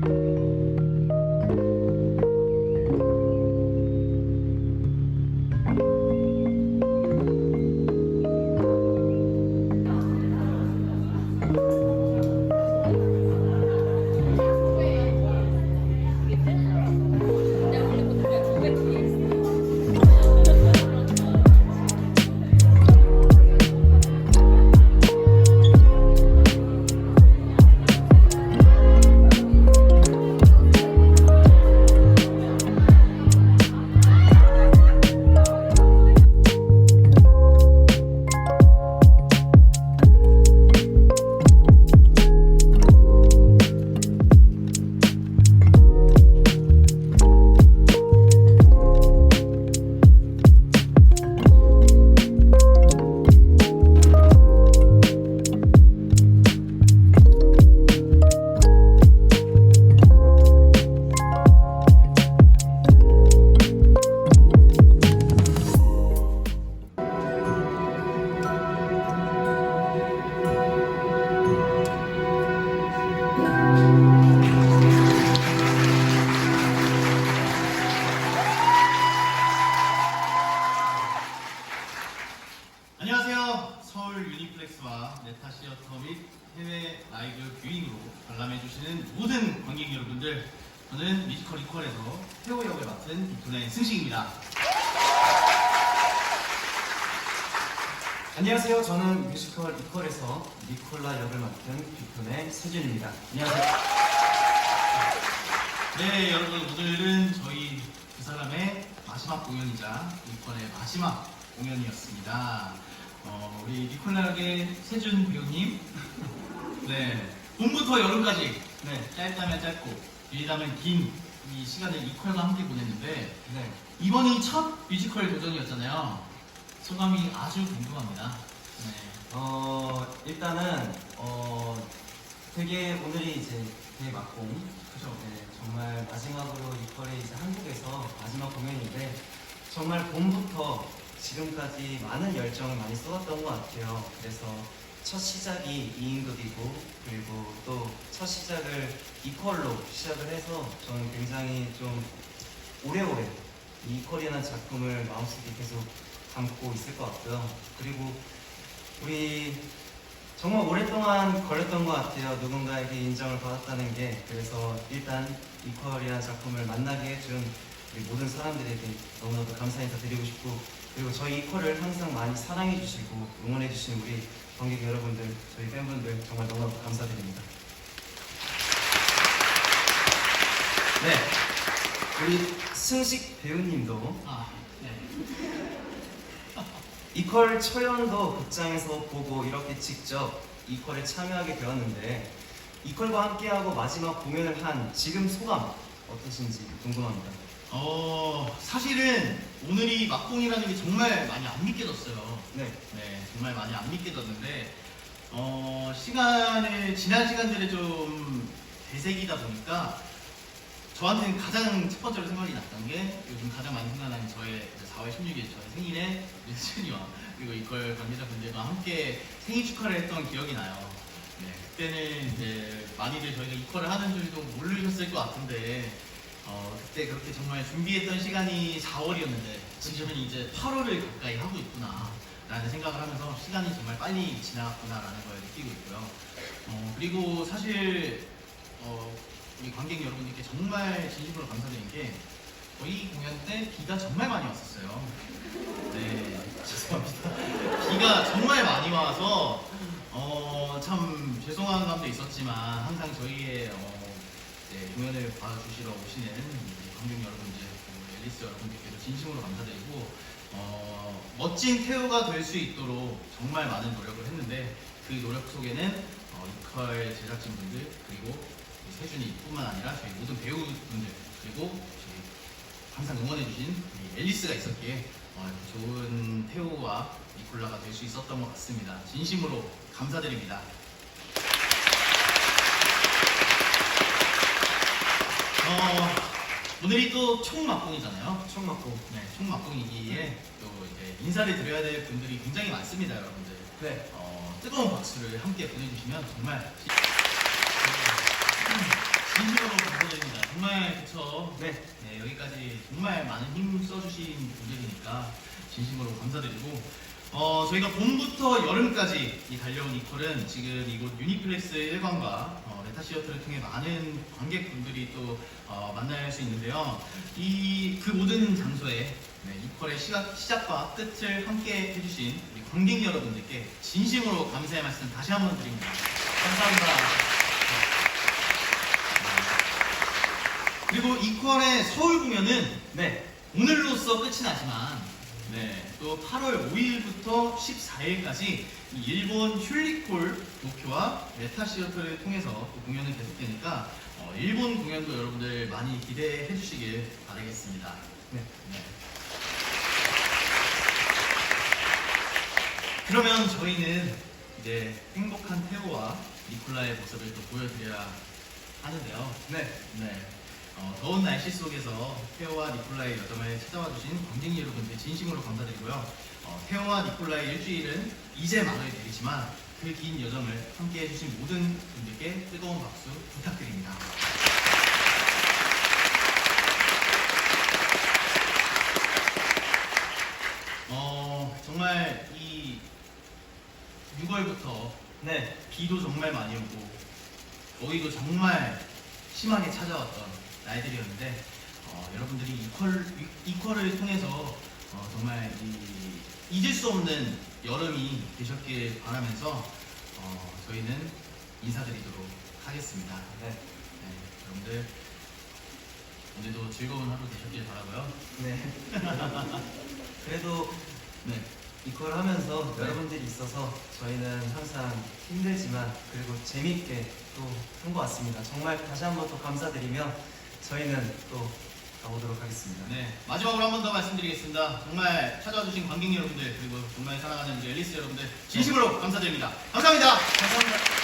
안 라이브 뷰잉으로 관람해주시는 모든 관객 여러분들, 저는 뮤지컬 이퀄에서 태호 역을 맡은 빅톤의 승식입니다. 안녕하세요. 저는 뮤지컬 이퀄에서 니콜라 역을 맡은 빅톤의 세준입니다. 안녕하세요. 네, 여러분 오늘은 저희 두 사람의 마지막 공연이자 이퀄의 마지막 공연이었습니다. 어, 우리 니콜라의 세준 배우님, 네, 봄부터 여름까지 네, 짧다면 짧고 길다면 긴 이 시간을 이퀄과 함께 보냈는데 네. 이번이 첫 뮤지컬 도전이었잖아요. 소감이 아주 궁금합니다. 네. 어, 일단은, 어, 되게 오늘이 이제 대막공. 그죠? 네, 정말 마지막으로 이퀄의 이제 한국에서 마지막 공연인데, 정말 봄부터 지금까지 많은 열정을 많이 쏟았던 것 같아요. 그래서 첫 시작이 이인극이고, 그리고 또 첫 시작을 이퀄로 시작을 해서 저는 굉장히 좀 오래오래 이 이퀄이라는 작품을 마음속에 계속 담고 있을 것 같고요. 그리고 우리 정말 오랫동안 걸렸던 것 같아요. 누군가에게 인정을 받았다는 게. 그래서 일단 이퀄이라는 작품을 만나게 해준 우리 모든 사람들에게 너무나도 감사 인사 드리고 싶고 그리고 저희 이퀄을 항상 많이 사랑해 주시고 응원해 주신 우리 관객 여러분들, 저희 팬분들 정말 너무나도 감사드립니다. 네. 우리 승식 배우님도 아, 네. 이퀄 초연도 극장에서 보고 이렇게 직접 이퀄에 참여하게 되었는데 이퀄과 함께하고 마지막 공연을 한 지금 소감 어떠신지 궁금합니다. 어, 사실은 오늘이 막공이라는 게 정말 많이 안 믿겨졌어요. 네, 네, 정말 많이 안 믿겨졌는데, 어, 시간을, 지난 시간들을 좀 되새기다 보니까, 저한테는 가장 첫 번째로 생각이 났던 게, 요즘 가장 많이 생각나는 저의 4월 16일 저의 생일에 윤준이와 그리고 이걸 관계자분들과 함께 생일 축하를 했던 기억이 나요. 네, 그때는 이제 많이들 저희가 이퀄을 하는 줄도 모르셨을 것 같은데, 어, 그때 그렇게 정말 준비했던 시간이 4월이었는데 지금은 이제 8월을 가까이 하고 있구나 라는 생각을 하면서 시간이 정말 빨리 지나갔구나 라는 걸 느끼고 있고요. 어, 그리고 사실 어, 우리 관객 여러분들께 정말 진심으로 감사드린 게 저희 공연 때 비가 정말 많이 왔었어요. 네 죄송합니다. 비가 정말 많이 와서 어, 참 죄송한 감도 있었지만 항상 저희의 어, 네, 공연을 봐주시러 오시는 관객 여러분들, 그리고 앨리스 여러분들께도 진심으로 감사드리고 어, 멋진 태우가 될 수 있도록 정말 많은 노력을 했는데 그 노력 속에는 어, 이퀄 제작진분들 그리고 세준이뿐만 아니라 저희 모든 배우분들 그리고 저희 항상 응원해주신 우리 앨리스가 있었기에 어, 좋은 태우와 니콜라가 될 수 있었던 것 같습니다. 진심으로 감사드립니다. 어, 오늘이 또 총막공이잖아요. 총 맞고. 네, 총막공이기에 또 이제 인사를 드려야 될 분들이 굉장히 많습니다, 여러분들. 네. 어, 뜨거운 박수를 함께 보내주시면 정말 진심으로 감사드립니다. 정말 그쵸. 네. 네, 여기까지 정말 많은 힘 써주신 분들이니까 진심으로 감사드리고 어, 저희가 봄부터 여름까지 이 달려온 이퀄은 지금 이곳 유니플렉스 1관과 어, 레타시어트를 통해 많은 관객분들이 또 어, 만날 수 있는데요. 이 그 모든 장소에 네, 이퀄의 시작, 시작과 끝을 함께 해주신 우리 관객 여러분들께 진심으로 감사의 말씀 다시 한 번 드립니다. 감사합니다. 그리고 이퀄의 서울 공연은 네. 오늘로써 끝이 나지만 네, 또 8월 5일부터 14일까지 일본 슐리콜 도쿄와 메타 시어터를 통해서 또 공연이 계속되니까 어, 일본 공연도 여러분들 많이 기대해 주시길 바라겠습니다. 네. 네. 그러면 저희는 이제 행복한 태호와 니콜라의 모습을 또 보여드려야 하는데요. 네. 네. 어, 더운 날씨 속에서 태호와 니콜라의 여정을 찾아와 주신 관객 여러분들 진심으로 감사드리고요. 어, 태호와 니콜라의 일주일은 이제 내리지만 그 긴 여정을 함께 해 주신 모든 분들께 뜨거운 박수 부탁드립니다. 어, 정말 이 6월부터 네. 비도 정말 많이 오고 더위도 정말 심하게 찾아왔던 날들이었는데 어, 여러분들이 이퀄, 이퀄을 통해서 어, 정말 이, 잊을 수 없는 여름이 되셨길 바라면서 어, 저희는 인사드리도록 하겠습니다. 네. 네, 여러분들 오늘도 즐거운 하루 되셨길 바라고요. 네. 그래도 네, 이걸 하면서 네. 여러분들이 있어서 저희는 항상 힘들지만 그리고 재밌게 또 한 것 같습니다. 정말 다시 한 번 또 감사드리며 저희는 또 가보도록 하겠습니다. 네, 마지막으로 한 번 더 말씀드리겠습니다. 정말 찾아와 주신 관객 여러분들 그리고 정말 사랑하는 우리 앨리스 여러분들 진심으로 감사드립니다. 감사합니다. 감사합니다.